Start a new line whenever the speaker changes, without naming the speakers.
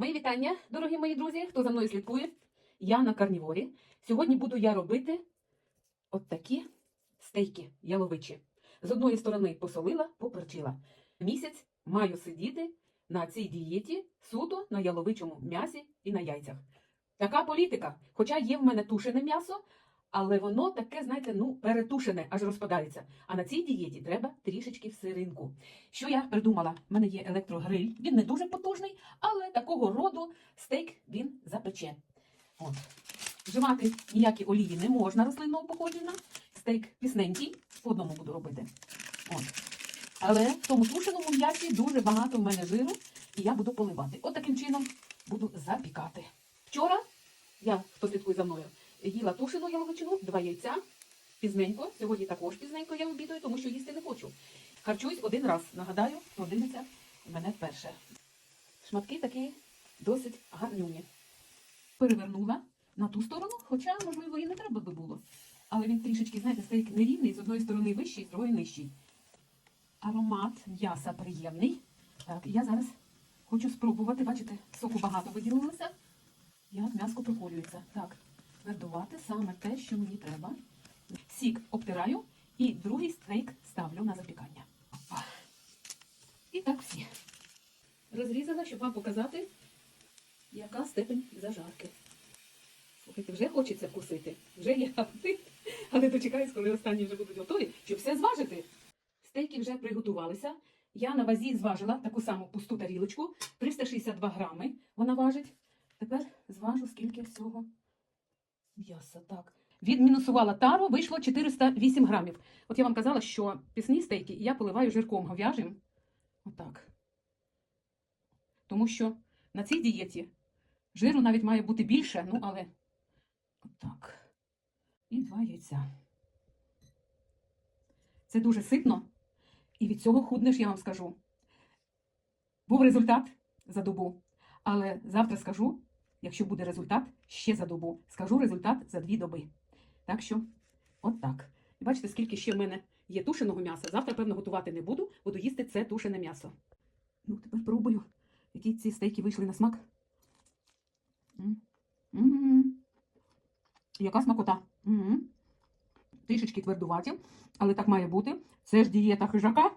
Мої вітання, дорогі мої друзі, хто за мною слідкує. Я на карніворі. Сьогодні буду я робити от такі стейки яловичі. З одної сторони посолила, поперчила. Місяць маю сидіти на цій дієті суто на яловичому м'ясі і на яйцях. Така політика. Хоча є в мене тушене м'ясо, але воно таке, знаєте, ну, перетушене, аж розпадається. А на цій дієті треба трішечки в сиринку. Що я придумала? У мене є електрогриль, він не дуже потужний, але такого роду стейк він запече. От. Вживати ніякі олії не можна рослинного походження. Стейк пісненький, по одному буду робити. От. Але в тому тушеному м'ясі дуже багато в мене жиру, і я буду поливати. От таким чином буду запікати. Вчора я, хто слідкує за мною, їла тушену яловичину, два яйця, пізненько. Сьогодні також пізненько я обідаю, тому що їсти не хочу. Харчуюсь один раз. Нагадаю, дивиться мене вперше. Шматки такі досить гарнюні. Перевернула на ту сторону, хоча, можливо, і не треба би було. Але він трішечки, знаєте, стейк нерівний, з одної сторони вищий, з другої нижчий. Аромат м'яса приємний. Так, я зараз хочу спробувати, бачите, соку багато виділилося. Як м'яско проколюється. Так, твердувати саме те, що мені треба. Сік обтираю і другий стейк ставлю на запікання. І так всі. Розрізала, щоб вам показати, яка степень зажарки. Слухайте, вже хочеться вкусити. Вже є апетит, але дочекаюсь, коли останні вже будуть готові, щоб все зважити. Стейки вже приготувалися. Я на вазі зважила таку саму пусту тарілочку, 362 грами вона важить. Тепер зважу, скільки всього м'яса. Так. Відмінусувала тару, вийшло 408 грамів. От я вам казала, що пісні стейки я поливаю жирком говяжим. Отак. Тому що на цій дієті жиру навіть має бути більше, ну але отак. І два яйця. Це дуже ситно. І від цього худнеш, я вам скажу. Був результат за добу. Але завтра скажу, якщо буде результат, ще за добу. Скажу результат за дві доби. Так що, от так. І бачите, скільки ще в мене є тушеного м'яса. Завтра, певно, готувати не буду, буду їсти це тушене м'ясо. Ну, тепер пробую, які ці стейки вийшли на смак. М. М. Яка смакота. М. Трішечки твердуваті, але так має бути. Це ж дієта хижака.